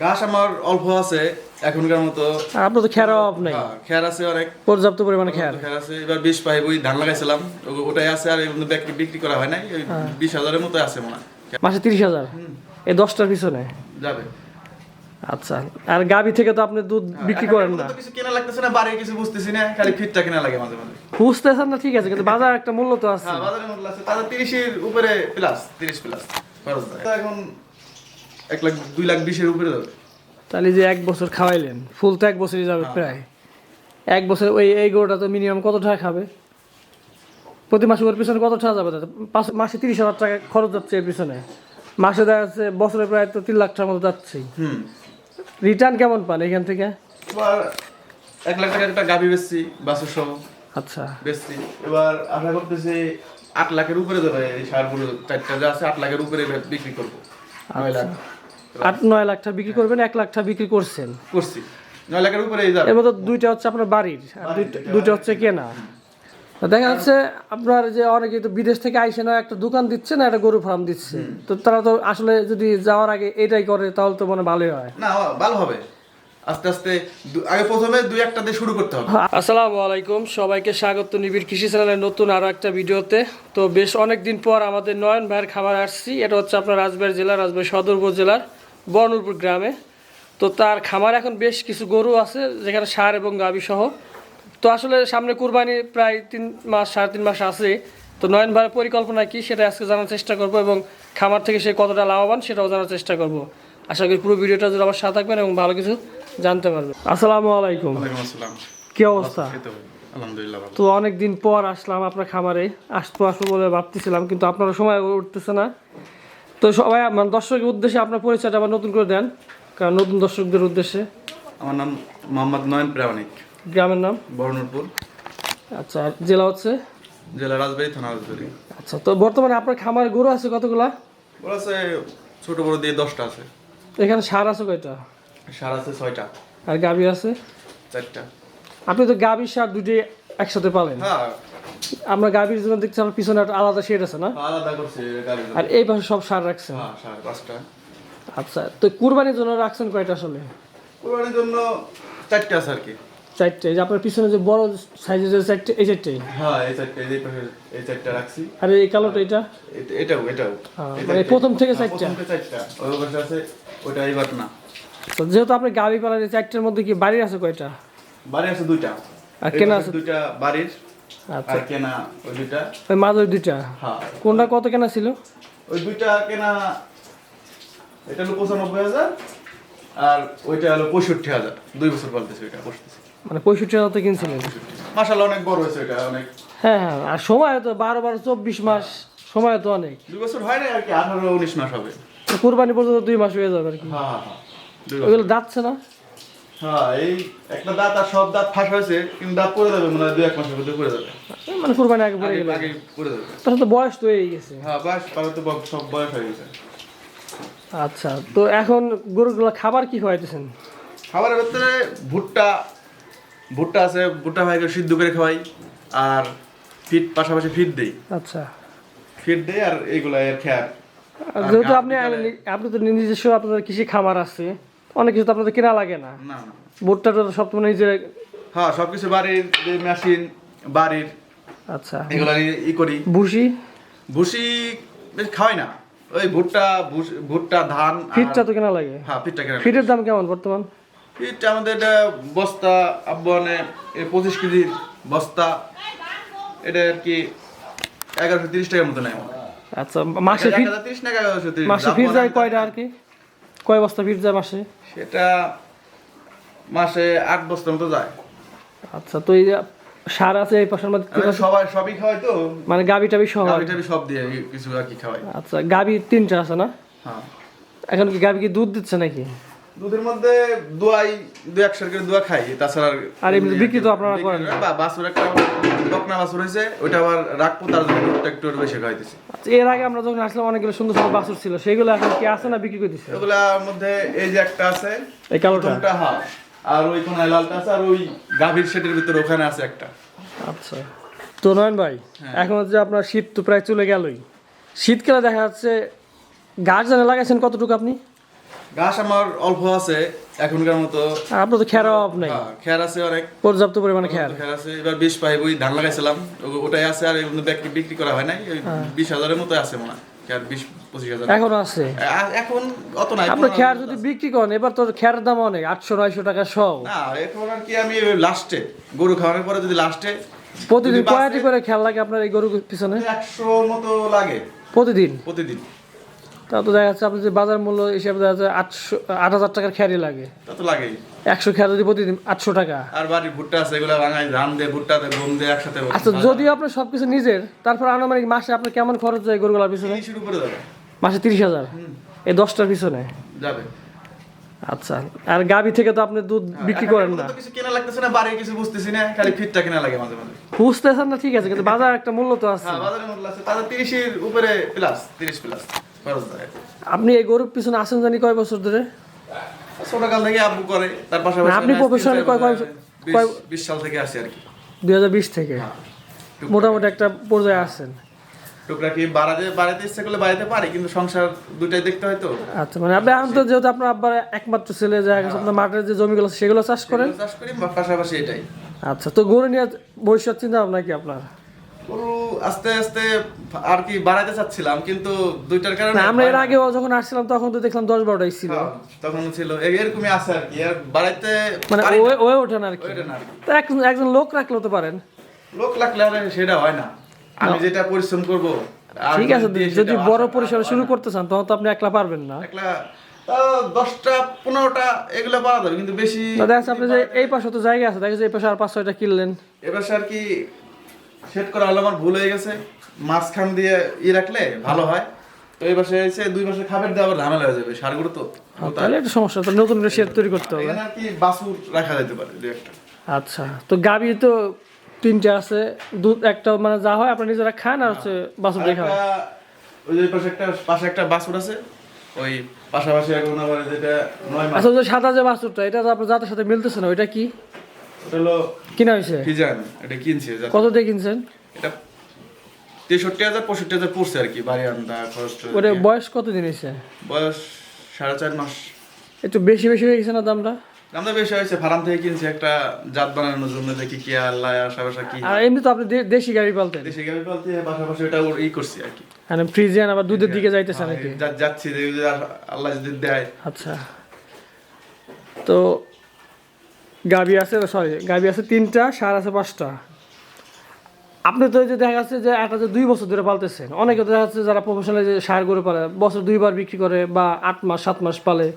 ঘাস আমার অল্প আছে এখনকার মতো। আর আপনার তো অভাব নাই। হ্যাঁ, খের আছে অনেক। পর্যাপ্ত পরিমাণে খের। আছে। এবার বিশ ওই ধান লাগাইছিলাম ওটাই আছে আর বিক্রি- করা হয় নাই হ্যাঁ। বিশ হাজারের মতো আছে মনে হয়। মাসে তিরিশ হাজার? এই দশটার পিছনে? যাবে। আচ্ছা আর গাবি থেকে তো আপনি দুধ বিক্রি করেন না। কিছু কেনা লাগতেছে না বাড়ি কিছু বুঝতেছি না খালি ফিটটা কেনা লাগে মাঝে মাঝে। বুঝতেছেন না ঠিক আছে কিন্তু বাজার একটা মূল্য তো আছে। হ্যাঁ বাজারের মধ্যে আছে তাদের তিরিশের উপরে প্লাস তিরিশ প্লাস খরচ এখন এক লাখ দুই লাখ বিশের উপরে যাবে। তাহলে যে এক বছর খাওয়াইলেন ফুল তো এক বছরই যাবে হ্যাঁ। প্রায়। এক বছর ওই এই গরুটা তো মিনিমাম কত টাকা খাবে? প্রতি মাসে ওর পিছনে কত টাকা যাবে? তাতে? মাসে তিরিশ হাজার টাকা খরচ যাচ্ছে এর পিছনে। মাসে দেখা যাচ্ছে বছরে প্রায় তো তিন লাখ টাকার মতো যাচ্ছেই। রিটার্ন কেমন পান এখান থেকে? এক লাখ টাকার একটা গাভি বেচছি বাসুর সহ আচ্ছা। বেচছি। এবার আশা করতেছি আট লাখের উপরে দেবে এই সারগুলো চারটা যা আছে আট লাখের উপরে বিক্রি করব। নয় লাখ। আট নয় লাখ টাকা বিক্রি করবেন এক লাখ টাকা বিক্রি করছেন। করছি। নয় লাখের উপরে এর মধ্যে দুইটা হচ্ছে আপনার বাড়ির আর দুইটা- দুইটা হচ্ছে কেনা। দেখা যাচ্ছে আপনার যে অনেকে তো বিদেশ থেকে আইসে না একটা দোকান দিচ্ছে না একটা গরু ফার্ম দিচ্ছে। তো তারা তো আসলে যদি যাওয়ার আগে এটাই করে তাহলে তো মনে ভালোই হয়। না ভালো হবে। আস্তে আস্তে আগে প্রথমে দুই একটা দিয়ে শুরু করতে হবে। আসসালামু আলাইকুম। সবাইকে স্বাগত নিবিড় কৃষি চ্যানেলের নতুন আরও একটা ভিডিওতে। তো বেশ অনেক দিন পর আমাদের নয়ন ভাইয়ের খাবার আসছি। এটা হচ্ছে আপনার রাজবাড়ি জেলা রাজবাড়ি সদর উপজেলার বর্ণপুর গ্রামে। তো তার খামার এখন বেশ কিছু গরু আছে যেখানে সার এবং গাভী সহ। তো আসলে সামনে কুরবানি প্রায় তিন মাস সাড়ে তিন মাস আছে। তো নয়ন ভাইয়ের পরিকল্পনা কি সেটা আজকে জানার চেষ্টা করব এবং খামার থেকে সে কতটা লাভবান সেটাও জানার চেষ্টা করব। আশা করি পুরো ভিডিওটা যদি আমার সাথে থাকবেন এবং ভালো কিছু জানতে পারবেন। আসসালামু আলাইকুম। কি অবস্থা? তো অনেক দিন পর আসলাম আপনার খামারে। আসতো আসব বলে ভাবতেছিলাম কিন্তু আপনার সময় উঠতেছে না। তো সবাই মানে দর্শকের উদ্দেশ্যে আপনার পরিচয়টা আবার নতুন করে দেন কারণ নতুন দর্শকদের উদ্দেশ্যে। আমার নাম মোহাম্মদ নয়ন প্রামাণিক। গ্রামের নাম? বর্ণপুর। আচ্ছা জেলা হচ্ছে? জেলা রাজবাড়ি থানা রাজবাড়ি। আচ্ছা তো বর্তমানে আপনার খামার গরু আছে কতগুলা? ওর আছে ছোট বড় দিয়ে দশটা আছে। এখানে সার আছে কয়টা? সার আছে ছয়টা। আর গাভী আছে? চারটা। আপনি তো গাভীর সার দুটি একসাথে পালেন। হ্যাঁ আমরা গাভীর জন্য দেখছি আমার পিছনে একটা আলাদা শেড আছে না? আলাদা করছে আর এই পাশে সব সার রাখছেন হ্যাঁ সাড়ে পাঁচটা। আচ্ছা তো কুরবানির জন্য রাখছেন কয়টা আসলে? কোরবানির জন্য চারটে আছে আর কি। চারটে এই যে আপনার পিছনে যে বড় সাইজের যে চারটে এই চারটেই হ্যাঁ এই চারটে এই পাশে এই চারটা রাখছি। আর এই কালোটা এটা? এটাও এটাও। হ্যাঁ, মানে প্রথম থেকে হ্যাঁ, চারটা? প্রথম থেকে চারটা। ওই পাশে আছে ওটা এবার না। তো যেহেতু আপনি গাড়ি পালার এই চারটের মধ্যে কি বাড়ির আছে কয়টা? বাড়ি আছে দুইটা। আর কেনা আছে? দুইটা বাড়ির। আর কেনা ওই দুইটা? ওই দুইটা? হ্যাঁ। কোনটা কত কেনা ছিল? ওই দুইটা কেনা এটা হলো পঁচানব্বই হাজার আর ওইটা হলো পঁয়ষট্টি হাজার। দুই বছর পালতেছে ওইটা মানে পঁয়ষট্টি হাজার তো কিনছিলেন? মাসাল অনেক বড় হয়েছে ওইটা অনেক। হ্যাঁ হ্যাঁ আর সময় তো বারো বারো চব্বিশ মাস সময় তো অনেক। দুই বছর হয় না আর কি আঠারো উনিশ মাস হবে। কুরবানি পর্যন্ত দুই মাস হয়ে যাবে আর কি। হ্যাঁ হ্যাঁ হ্যাঁ। ওইগুলো যাচ্ছে না? হ্যাঁ এই একটা দাঁত আর সব দাঁত ফাঁস হয়েছে কিন্তু দাঁত পড়ে যাবে মনে দুই এক মাসের মধ্যে পড়ে যাবে। কুরবানি আগে পড়ে আগে আগে পড়ে যাবে। তাহলে তো বয়স তো হয়ে গেছে। হ্যাঁ তো সব বয়স হয়ে গেছে। আচ্ছা তো এখন গরুগুলো খাবার কি খাওয়াইতেছেন? খাবারের ভেতরে ভুট্টা ভুট্টা আছে ভুট্টা ভাইকে সিদ্ধ করে খাওয়াই আর ফিট পাশাপাশি ফিট দেই। আচ্ছা। ফিট দেই আর এইগুলা এর খ্যার যেহেতু আপনি আপনি তো নিজস্ব আপনাদের কৃষি খামার আছে অনেক কিছু তো আপনাদের কেনা লাগে না। ভুট্টা তো সব তোমার নিজের হ্যাঁ সবকিছু বাড়ির যে মেশিন বাড়ির আচ্ছা। এগুলা ই করি। ভুসি? ভুসি বেশ খাওয়াই না। ওই ভুট্টা ভুট্টা ধান আর- ফিটটা তো কেনা লাগে। হ্যাঁ ফিটটা কেনা ফিটের দাম কেমন বর্তমান? ফিট আমাদের এটা বস্তা আব্বু আনে এই পঁচিশ কেজির বস্তা। এটা আর কি এগারোশো তিরিশ টাকার মতো নেয়। আচ্ছা মাসে মাসে ফিট যায় কয়টা আর কি? কয় বস্তা ফিট যায় মাসে? সেটা মাসে আট বস্তার মতো যায়। আচ্ছা তো এই যে সার আছে এই পাশের মধ্যে সবাই সবই খাওয়াই তো? মানে গাবি টাবি সহ গাভি টাভি সব দিয়ে কিছু আর কি খাওয়াই। আচ্ছা গাবি তিনটা আছে না? হ্যাঁ। এখন কি গাবি কি দুধ দিচ্ছে নাকি? দুধের মধ্যে দুয়াই দু একশো করে দুয়া খাই তাছাড়া আর এমনি বিক্রি তো আপনারা করেন না? বা বাছুর একটা বকনা বাছুর হয়েছে ওইটা আবার রাখব তার জন্য দুধটা একটু বেশি খাইতেছি আচ্ছা এর আগে আমরা যখন আসলাম অনেকগুলো সুন্দর সুন্দর বাছুর ছিল। সেইগুলো এখন কি আছে না বিক্রি করে দিচ্ছে মধ্যে এই যে একটা আছে এই কালোটা? হ্যাঁ আর ওই কোন লালটা আছে আর ওই গাভীর সেটের ভিতরে ওখানে আছে একটা। আচ্ছা। তো নয়ন ভাই এখন হচ্ছে আপনার শীত তো প্রায় চলে গেলই। শীতকালে দেখা যাচ্ছে গাছ জানে লাগাইছেন কতটুকু আপনি? ঘাস আমার অল্প আছে এখনকার মতো। আপনার তো খেয়ার অভাব নেই। হ্যাঁ, খের আছে অনেক। পর্যাপ্ত পরিমাণে খেয়ার খের আছে। এবার বিশ পাইপ ওই ধান লাগাইছিলাম ওটাই আছে আর বিক্রি- করা হয় নাই ওই হ্যাঁ। বিশ হাজারের মতো আছে মনে হয় এখনও আছে। এখন অত নাই খেয়ার যদি বিক্রি করেন এবার তো খেয়ার দাম অনেক আটশো নয়শো টাকা সহ না এখন আর কি আমি লাস্টে গরু খাওয়ানোর পরে যদি লাস্টে প্রতিদিন কয়টি করে খেয়াল লাগে আপনার এই গরুর পিছনে? একশো মতো লাগে। প্রতিদিন? প্রতিদিন। তা তো দেখা যাচ্ছে আপনার যে বাজার মূল্য হিসেবে দেখা যাচ্ছে আটশো আট হাজার টাকার খেয়ারই লাগে। তা তো লাগেই। একশো খেয়ার যদি প্রতিদিন আটশো টাকা। আর বাড়ির ভুট্টা আছে এগুলো ধান দিয়ে ভুট্টা দিয়ে গম দিয়ে একসাথে আচ্ছা যদিও আপনার সবকিছু নিজের তারপর আনুমানিক মাসে আপনার কেমন খরচ যায় গরুগুলার পিছনে? মাসে তিরিশ হাজার? এই দশটার পিছনে? যাবে। আচ্ছা আর গাবি থেকে তো আপনি দুধ বিক্রি করেন না। কিছু কেনা লাগতেছে না বাড়ি কিছু বুঝতেছি না খালি ফিটটা কেনা লাগে মাঝে মাঝে। বুঝতেছেন না ঠিক আছে কিন্তু বাজার একটা মূল্য তো আছে। হ্যাঁ বাজারের মধ্যে আছে তাদের তিরিশের উপরে প্লাস তিরিশ প্লাস খরচ আপনি এই গরুর পিছনে আসেন জানি কয় বছর ধরে? ছোটকাল থেকে আব্বু করে তার পাশাপাশি আপনি চার কয়- কয়- বিশ- সাল থেকে আসি আর কি। দুই হাজার বিশ থেকে? মোটামুটি একটা পর্যায়ে টুকরা কি বাড়াতে বাড়াতে ইচ্ছা করলে বাড়াতে পারি কিন্তু সংসার দুটাই দেখতে হয় তো। আচ্ছা মানে আপনি এখন তো যেহেতু আপনার আব্বার একমাত্র ছেলে যা গেছে আপনার মাঠের যে জমিগুলো আছে সেগুলো চাষ করেন? চাষ করি পাশাপাশি এটাই। আচ্ছা তো গরু নিয়ে ভবিষ্যৎ চিন্তা ভাবনা কি আপনার? গরু আস্তে আস্তে আর কি বাড়াতে চাচ্ছিলাম কিন্তু দুইটার কারণে আমরা এর আগেও যখন আসছিলাম তখন তো দেখলাম দশ বারোটাই ছিল। হ্যাঁ, তখন ছিল। এরকমই আছে আর কি। আর বাড়াইতে মানে পারি না। ওয়ে- আর কি। ওইটা না আর কি। তো একজন লোক রাখলেও তো পারেন। লোক লাগলে আর সেটা হয় না। আমি যেটা পরিশ্রম করব ঠিক আছে যদি বড় পরিসরে শুরু করতে চান তখন তো আপনি একলা পারবেন না। একলা দশটা পনেরোটা এগুলো পাওয়া যাবে কিন্তু বেশি তো দেখা যাচ্ছে আপনি যে এই পাশে তো জায়গা আছে দেখা যাচ্ছে এই পাশে আর পাঁচ ছয়টা কিনলেন। এবার আর কি সেট করা হলো আমার ভুল হয়ে গেছে। মাঝখান দিয়ে ই রাখলে ভালো হয়। তো এই পাশে এসে দুই পাশে খাবার দিয়ে আবার ঝামেলা হয়ে যাবে সারগুলো তো। হ্যাঁ, তাহলে একটা সমস্যা তো নতুন করে শেড তৈরি করতে হবে। এখানে আর কি বাসুর রাখা যেতে পারে দু একটা। আচ্ছা তো গাবি তো তিনটে আছে দুধ একটা মানে যা হয় আপনি নিজেরা খান আর হচ্ছে বাসুর আর দিয়ে ওই যে পাশে একটা পাশে একটা বাসুর আছে ওই পাশাপাশি এখন আবার যেটা নয় মাস আচ্ছা যে সাদা যে বাসুরটা এটা তো আপনার জাতের সাথে মিলতেছে না ওইটা কি? ওটা হলো কিনা হয়েছে? ফিজান এটা কিনছি কত দিয়ে কিনছেন? এটা তেষট্টি হাজার পঁয়ষট্টি হাজার পড়ছে আর কি বাড়ি আনন্দা খরচ ওটা বয়স কত দিন হয়েছে? বয়স সাড়ে চার মাস। একটু বেশি বেশি হয়ে গেছে না দামটা? দামটা বেশি হয়েছে ফার্ম থেকে কিনছি একটা জাত বানানোর জন্য দেখি কি আল্লাহ আশা বাসা কি আর এমনি তো আপনি দেশি গাড়ি পালতেন। দেশি গাড়ি পালতে পাশাপাশি ওটা ওর ই করছি আর কি। মানে ফ্রিজিয়ান আবার দুধের দিকে যাইতেছে নাকি যাচ্ছি যে যদি আল্লাহ যদি দেয়। আচ্ছা। তো গাবি আছে সরি গাবি আছে তিনটা সার আছে পাঁচটা। আপনি তো যে দেখা যাচ্ছে যে একটা যে দুই বছর ধরে পালতেছেন অনেকে দেখা যাচ্ছে যারা প্রফেশনাল যে সার গরু পালে বছর দুইবার বিক্রি করে বা আট মাস সাত মাস পালে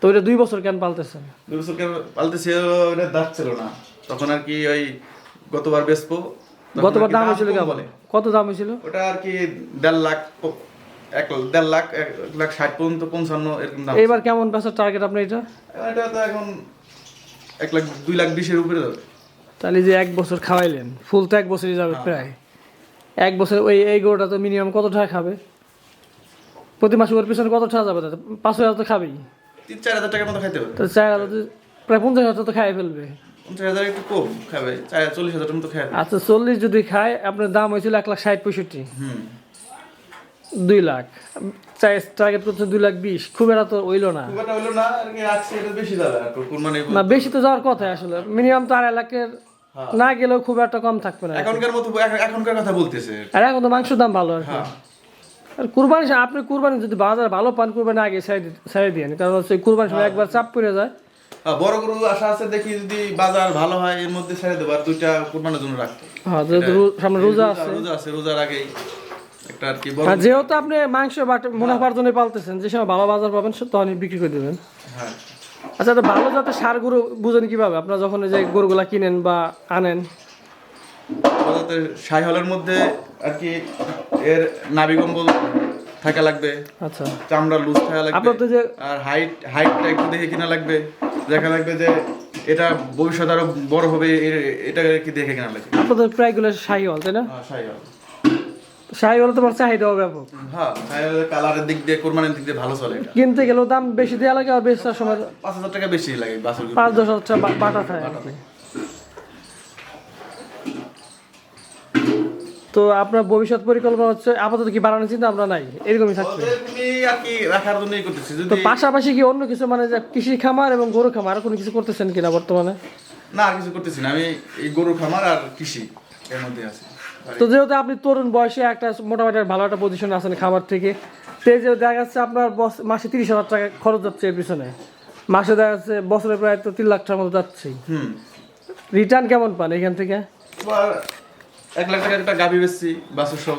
তো ওইটা দুই বছর কেন পালতেছেন দুই বছর কেন পালতেছি ওটা দাঁত ছিল না। তখন আর কি ওই গতবার বেচবো গতবার দাম হয়েছিল বলে। কত দাম হয়েছিল? ওটা আর কি দেড় লাখ এক দেড় লাখ এক লাখ ষাট পর্যন্ত পঞ্চান্ন এরকম দাম এইবার কেমন বেচার টার্গেট আপনার এটা? এটা তো এখন এক লাখ দুই লাখ বিশের উপরে যাবে। তাহলে যে এক বছর খাওয়াইলেন ফুল তো এক বছরই যাবে প্রায়। এক বছর ওই এই গরুটা তো মিনিমাম কত টাকা খাবে? প্রতি মাসে ওর পিছনে কত টাকা যাবে? তাতে পাঁচ হাজার তো খাবেই। তিন চার হাজার টাকার মতো খাইতে তো চার হাজার প্রায় পঞ্চাশ হাজার তো খাই ফেলবে। পঞ্চাশ হাজার একটু কম খাবে চল্লিশ হাজার মতো খাবে আচ্ছা চল্লিশ যদি খায় আপনার দাম হয়েছিল এক লাখ ষাট পঁয়ষট্টি। হুম। দুই লাখ। চাই টার্গেট করছে দুই লাখ বিশ। খুব একটা তো হইল না। হলো না এটা বেশি তো যাওয়ার কথা আসলে। মিনিমাম তো আড়াই লাখের না গেলেও খুব একটা কম থাকবে না এখনকার মতো এখনকার কথা বলতেছে। আর এখন তো মাংসের দাম ভালো আর কি। হ্যাঁ। আর কুরবানি আপনি কুরবানি যদি বাজার ভালো পান কুরবানি আগে ছেড়ে দিয়ে কারণ হচ্ছে কুরবানি সময় একবার চাপ পড়ে যায়। হ্যাঁ, বড় গরু আশা আছে দেখি যদি বাজার ভালো হয় এর মধ্যে ছেড়ে দেবো। আর দুইটা কুরবানির জন্য রাখতে। হ্যাঁ যেহেতু সামনে রোজা আছে। রোজা আছে রোজার আগেই। একটা আর কি বড় যেহেতু আপনি মাংস মুনাফার জন্য পালতেছেন যে সময় ভালো বাজার পাবেন তখনই বিক্রি করে দেবেন। হ্যাঁ। আচ্ছা এটা ভালো জাতের সার গরু বুঝেন কীভাবে? আপনারা যখন যে গরুগুলা কিনেন বা আনেন। বাজাতে সাইহলের মধ্যে আর কি এর নাভি কম্বল থাকা লাগবে আচ্ছা। চামড়া লুজ থাকা লাগবে যে আর হাইট হাইটটা একটু দেখে কিনা লাগবে দেখা লাগবে যে এটা ভবিষ্যৎ আরও বড় হবে এটা কি দেখে কিনা লাগবে। আপনাদের প্রায়গুলো শাহিওয়াল তাই না? হ্যাঁ সাইহল শাহিওয়াল তোমার চাহিদাও ব্যাপক। হ্যাঁ কালারের দিক দিয়ে কোরবানির দিক দিয়ে ভালো চলে এটা। কিনতে গেলেও দাম বেশি দেওয়া লাগে আর বেচার সময় পাঁচ হাজার টাকা বেশি লাগে পাঁচ দশ হাজার টাকা বাটা থাকে। তো আপনার ভবিষ্যৎ পরিকল্পনা হচ্ছে আপাতত কি বাড়ানোর চিন্তা আমরা নাই? এরকমই রাখার জন্যই করতেছি তো পাশাপাশি কি অন্য কিছু মানে কৃষি খামার এবং গরু খামার আর কোনো কিছু করতেছেন কিনা বর্তমানে? না আর কিছু করতেছি না। আমি এই গরু খামার আর কৃষি এর মধ্যে আছি। তো যেহেতু আপনি তরুণ বয়সে একটা মোটামুটি ভালো একটা পজিশনে আছেন খাবার থেকে তো যে দেখা যাচ্ছে আপনার মাসে তিরিশ হাজার টাকা খরচ যাচ্ছে এর পিছনে। মাসে দেখা যাচ্ছে বছরে প্রায় তো তিন লাখ টাকার মতো যাচ্ছেই রিটার্ন কেমন পান এখান থেকে? এক লাখ টাকার একটা গাভি বেচছি বাসুর সহ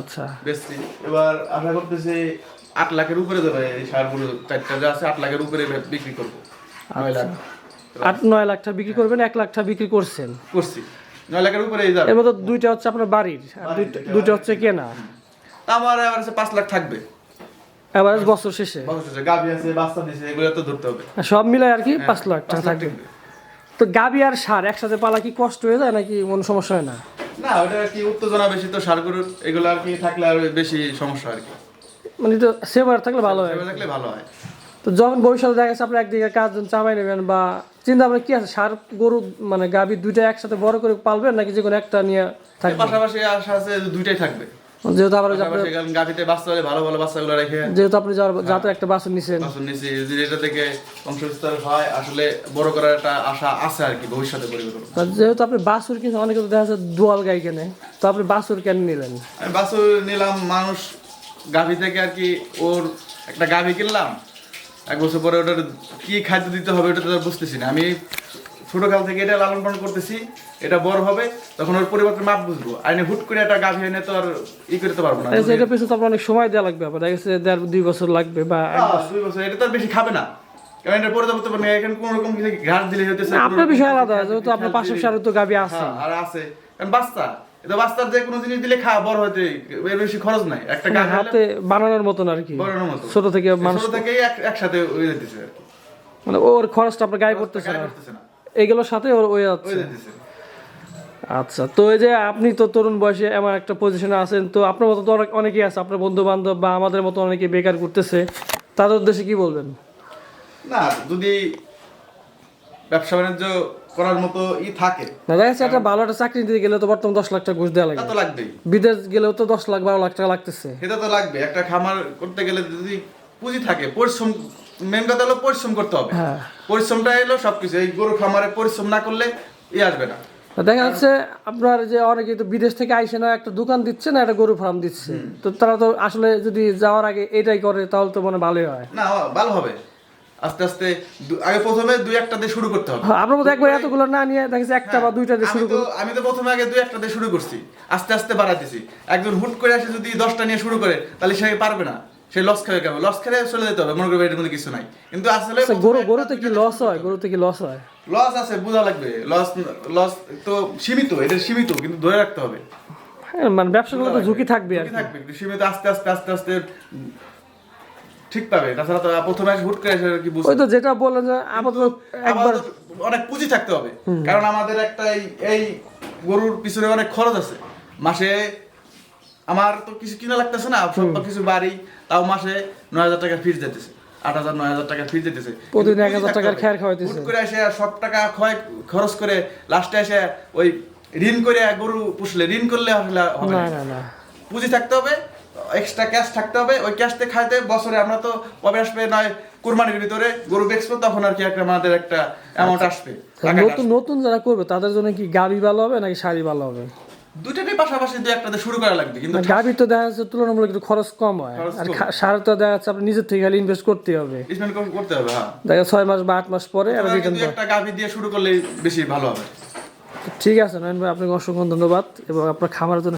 আচ্ছা। বেচছি। এবার আশা করতেছি আট লাখের উপরে যাবে এই চারটা যা আছে আট লাখের উপরে বিক্রি করব। নয় লাখ। আট নয় লাখ টাকা বিক্রি করবেন এক লাখ টাকা বিক্রি করছেন। করছি। নয় লাখের উপরে এর মধ্যে দুইটা হচ্ছে আপনার বাড়ির আর দুইটা- হচ্ছে কেনা। আমার এবার পাঁচ লাখ থাকবে। এভারেজ বছর শেষে। বাসুর আছে বাচ্চা দিছে এগুলো তো ধরতে হবে। সব মিলাই আর কি পাঁচ লাখ টাকা থাকবে। তো গাবি আর সার একসাথে পালা কি কষ্ট হয়ে যায় নাকি কোনো সমস্যা হয় না? না ওটা কি উত্তেজনা বেশি তো সার গরুর এগুলো আর কি থাকলে আর বেশি সমস্যা আর কি। মানে তো সেবার থাকলে ভালো হয়। এগুলো থাকলে ভালো হয়। তো যখন ভবিষ্যতে দেখা যাচ্ছে আপনি একদিকে কাজজন চাপাই নেবেন বা চিন্তা ভাবনা কি আছে? সার গরু মানে গাবি দুইটা একসাথে বড় করে পালবেন নাকি যে কোনো একটা নিয়ে থাকবে পাশাপাশি আশা আছে দুইটাই থাকবে। যেহেতু আবার গাভিতে বাচ্চা হলে ভালো ভালো বাচ্চাগুলো রেখে যেহেতু আপনি যাতে একটা বাসন নিছেন। বাছুর নিছি যদি এটা থেকে বংশ বিস্তার হয় আসলে বড় করার একটা আশা আছে আর কি ভবিষ্যতে পরিবর্তন যেহেতু আপনি বাসুর কিন্তু অনেকে তো দেখা যাচ্ছে দোয়াল গাই কেনে। তো আপনি বাসুর কেন নিলেন? বাছুর নিলাম মানুষ গাভি থেকে আর কি ওর একটা গাভি কিনলাম এক বছর পরে ওটার কি খাদ্য দিতে হবে ওটা তো বুঝতেছি না। আমি ছোটকাল থেকে এটা লালন পালন করতেছি এটা বড় হবে তখন ওর পরিবর্তন মাপ বুঝব। আইনে হুট করে একটা গাভি এনে তো আর ই করতে পারব না। এটা পেছনে তো আপনার অনেক সময় দেওয়া লাগবে আবার দেখা যাচ্ছে দেড় দুই বছর লাগবে বা এক দুই বছর এটা তো আর বেশি খাবে না। কারণ এটা পরে যাব মানে এখানে কোনো রকম কিছু ঘাস দিলে হইতেছে কোনো আপনার বিষয় আলাদা যেহেতু আপনার ঘাস পাশের দিলে- সারে তো আছে হ্যাঁ, আর আছে। কারণ বাচ্চা। এটা বাচ্চার যে কোনো জিনিস দিলে খা বড় এর বেশি খরচ নাই। একটা গাছ হাতে বানানোর মতন আর কি। বড়ানোর মতো ছোট থেকে মানুষ ছোট থেকেই একসাথে হয়ে যেতেছে মানে ওর খরচটা আপনার গায়ে পড়তেছে না? সাথে ওর ওই যাচ্ছে আচ্ছা তো এই যে আপনি তো তরুণ বয়সে এমন একটা পজিশনে আছেন তো আপনার মতো তো অনেক অনেকেই আছে আপনার বন্ধু বান্ধব বা আমাদের মতো অনেকে বেকার করতেছে। তাদের উদ্দেশ্যে কি বলবেন? না যদি ব্যবসা বাণিজ্য করার মতো ই থাকে। না দেখা একটা ভালো একটা চাকরি দিতে গেলে তো বর্তমান দশ লাখ টাকা ঘুষ দেওয়া লাগে। তো লাগবেই। বিদেশ গেলেও তো দশ লাখ বারো লাখ টাকা লাগতেছে। এটা তো লাগবে। একটা খামার করতে গেলে যদি পুঁজি থাকে পরিশ্রম মেন কথা হলো পরিশ্রম করতে হবে। হ্যাঁ। পরিশ্রমটা এলো সবকিছু। এই গরু খামারে পরিশ্রম না করলে ই আসবে না। দেখা যাচ্ছে আপনার যে অনেকে তো বিদেশ থেকে আইসে না একটা দোকান দিচ্ছে না একটা গরু ফার্ম দিচ্ছে। তো তারা তো আসলে যদি যাওয়ার আগে এটাই করে তাহলে তো মনে ভালোই হয়। না ভালো হবে। আস্তে আস্তে আগে প্রথমে দুই একটা দিয়ে শুরু করতে হবে। হ্যাঁ, আপনার মতো একবার এতগুলো না নিয়ে দেখা যাচ্ছে একটা বা দুইটা দিয়ে শুরু করুন। আমি তো প্রথমে আগে দুই একটা দিয়ে শুরু করছি। আস্তে আস্তে বাড়াইতেছি একজন হুট করে এসে যদি দশটা নিয়ে শুরু করে তাহলে সে পারবে না। সে লস লস খেলে চলে যেতে হবে। মনে করবে এটার মধ্যে কিছু নাই। কিন্তু আসলে আচ্ছা, গরু গরুতে কি লস হয়? গরুতে কি লস হয়? লস আছে বোঝা লাগবে। লস লস তো সীমিত এটা সীমিত কিন্তু ধরে রাখতে হবে। হ্যাঁ, মানে ব্যবসাগুলো তো ঝুঁকি থাকবে আর থাকবে। সীমিত আস্তে আস্তে আস্তে আস্তে ঠিক পাবে তাছাড়া তো প্রথমে হুট করে এসে কি বুঝতে ওই তো যেটা যে আপাতত একবার অনেক পুঁজি থাকতে হবে। কারণ আমাদের একটা এই- গরুর পিছনে অনেক খরচ আছে। মাসে আমার তো কিছু কিনা লাগতেছে না সব কিছু বাড়ি তাও মাসে নয় হাজার টাকা ফিস যেতেছে আট হাজার নয় হাজার টাকা ফিস যেতেছে প্রতিদিন এক হাজার টাকার খেয়ার হবে। খাওয়াইতেছে। হুট করে এসে সব টাকা ক্ষয় খরচ করে লাস্টে এসে ওই ঋণ করে গরু পুষলে ঋণ করলে আসলে হবে না। পুঁজি থাকতে হবে এক্সট্রা ক্যাশ থাকতে হবে ওই ক্যাশতে খাইতে বছরে আমরা তো কবে আসবে নয় কুরবানির ভিতরে গরু বেচবো তখন আর কি একটা আমাদের একটা অ্যামাউন্ট আসবে নতুন নতুন যারা করবে তাদের জন্য কি গাবি ভালো হবে নাকি শাড়ি ভালো হবে। পাশাপাশি দুই একটাতে শুরু করা লাগবে কিন্তু গাবি তো দেখা যাচ্ছে তুলনামূলক একটু খরচ কম হয়। আর সার তো দেখা যাচ্ছে আপনি নিজের থেকে খালি ইনভেস্ট করতে হবে। করতে হবে হ্যাঁ। দেখা ছয় মাস বা আট মাস পরে আর রিটার্ন একটা গাভি দিয়ে শুরু করলে বেশি ভালো হবে। ঠিক আছে নয়ন ভাই আপনাকে অসংখ্য ধন্যবাদ এবং আপনার খামারের জন্য